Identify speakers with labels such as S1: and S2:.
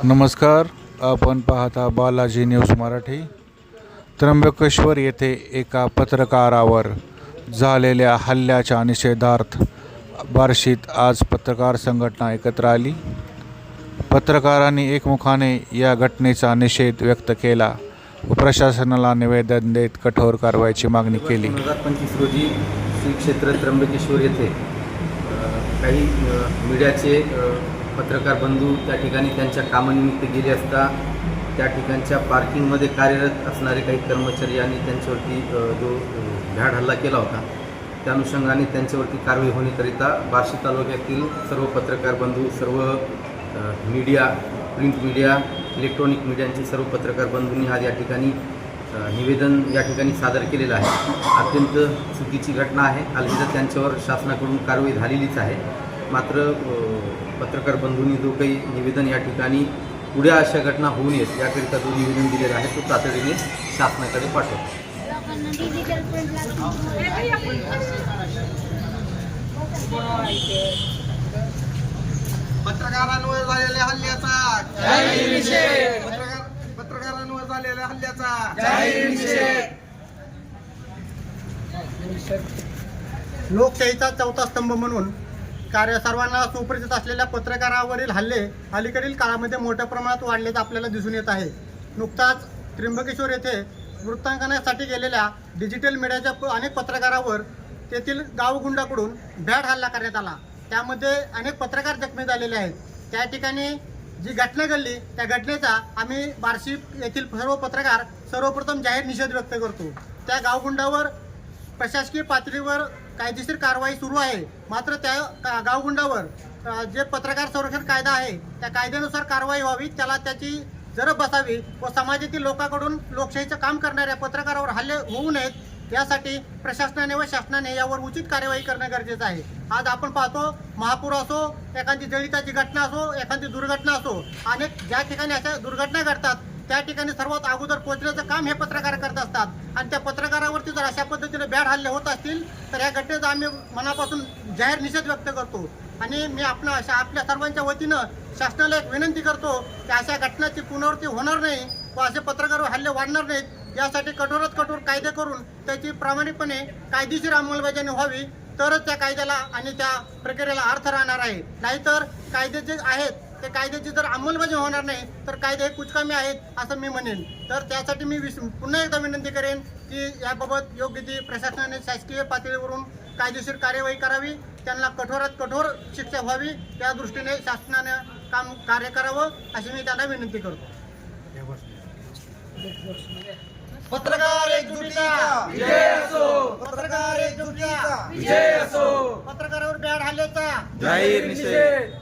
S1: नमस्कार आपण पाहता बालाजी न्यूज मराठी. त्र्यंबकेश्वर येथे एका पत्रकारावर झालेल्या हल्ल्याच्या निषेधार्थ बार्शीत आज पत्रकार संघटना एकत्र आली. पत्रकारांनी एकमुखाने या घटनेचा निषेध व्यक्त केला व प्रशासनाला निवेदन देत कठोर कारवाईची मागणी केली.
S2: दोन हजार पंचवीस रोजी श्री क्षेत्र त्र्यंबकेश्वर येथे काही मीडियाचे पत्रकार बंधू त्या ठिकाणी त्यांच्या कामानिमित्त गेले असता त्या ठिकाणच्या पार्किंगमध्ये कार्यरत असणारे काही कर्मचारी आणि त्यांच्यावरती जो झाड भ्याड हल्ला केला होता त्या अनुषंगाने त्यांच्यावरती कारवाई होण्याकरिता बार्शी तालुक्यातील सर्व पत्रकार बंधू सर्व मीडिया प्रिंट मीडिया इलेक्ट्रॉनिक मीडियांचे सर्व पत्रकार बंधूंनी आज या ठिकाणी निवेदन या ठिकाणी सादर केलेलं आहे. अत्यंत चुकीची घटना आहे. अलविदा त्यांच्यावर शासनाकडून कारवाई झालेलीच आहे. मात्र पत्रकार बंधूंनी जो काही निवेदन या ठिकाणी पुढे अशा घटना होऊ नयेत याकरिता जो निवेदन दिलेलं आहे तो तातडीने शासनाकडे पाठवतो.
S3: पत्रकारांवर झालेल्या हल्ल्याचा. पत्रकार पत्रकारांवर झालेल्या हल्ल्याचा.
S4: लोकशाहीचा चौथा स्तंभ म्हणून कार्य सर्वांना सुपरिचित असलेल्या पत्रकारावरील हल्ले अलीकडील काळामध्ये मोठ्या प्रमाणात वाढल्याचं आपल्याला दिसून येत आहे. नुकताच त्र्यंबकेश्वर येथे वृत्तांकनासाठी गेलेल्या डिजिटल मीडियाच्या प- अनेक पत्रकारावर तेथील गावगुंडाकडून भ्याड हल्ला करण्यात आला. त्यामध्ये अनेक पत्रकार जखमी झालेले आहेत. त्या ठिकाणी जी घटना घडली त्या घटनेचा आम्ही बार्शी येथील सर्व पत्रकार सर्वप्रथम जाहीर निषेध व्यक्त करतो. त्या गावगुंडावर प्रशासकीय पातळीवर कायदेशीर कारवाई सुरू आहे. मात्र त्या गावगुंडावर जे पत्रकार संरक्षण कायदा आहे त्या कायद्यानुसार कारवाई व्हावी त्याला त्याची जरब बसावी व समाजातील लोकांकडून लोकशाहीचं काम करणाऱ्या पत्रकारावर हल्ले होऊ नयेत यासाठी प्रशासनाने व शासनाने यावर उचित कार्यवाही करणं गरजेचं आहे. आज आपण पाहतो महापूर असो एखादी जळिताची घटना असो एखादी दुर्घटना असो अनेक ज्या ठिकाणी अशा दुर्घटना घडतात त्या ठिकाणी सर्वात अगोदर पोहोचण्याचं काम हे पत्रकार करत असतात. आणि त्या पत्रकारावरती जर अशा पद्धतीने बॅड हल्ले होत असतील तर या घटनेचा आम्ही मनापासून जाहीर निषेध व्यक्त करतो. आणि मी आपल्या अशा आपल्या सर्वांच्या वतीनं शासनाला एक विनंती करतो की अशा घटनाची पुनरावृत्ती होणार नाही व असे पत्रकार हल्ले वाढणार नाहीत. यासाठी कठोरात कठोर कायदे करून त्याची प्रामाणिकपणे कायदेशीर अंमलबजावणी व्हावी. तरच त्या कायद्याला आणि त्या प्रक्रियेला अर्थ राहणार आहे. नाहीतर कायदे जे आहेत ते कायद्याची जर अंमलबजावणी होणार नाही तर कायदे हे कुचकामी आहेत असं मी म्हणेन. तर त्यासाठी मी विस पुन्हा एकदा विनंती करेन की याबाबत योग्य ती प्रशासनाने शासकीय पातळीवरून कायदेशीर कार्यवाही करावी त्यांना कठोरात कठोर शिक्षा व्हावी त्या दृष्टीने शासनाने काम कार्य करावं अशी मी त्यांना विनंती करतो.
S3: पत्रकार पत्रकार
S4: पत्रकारावर बॅड हल्ल्याचा.
S2: जाहीर निषेध.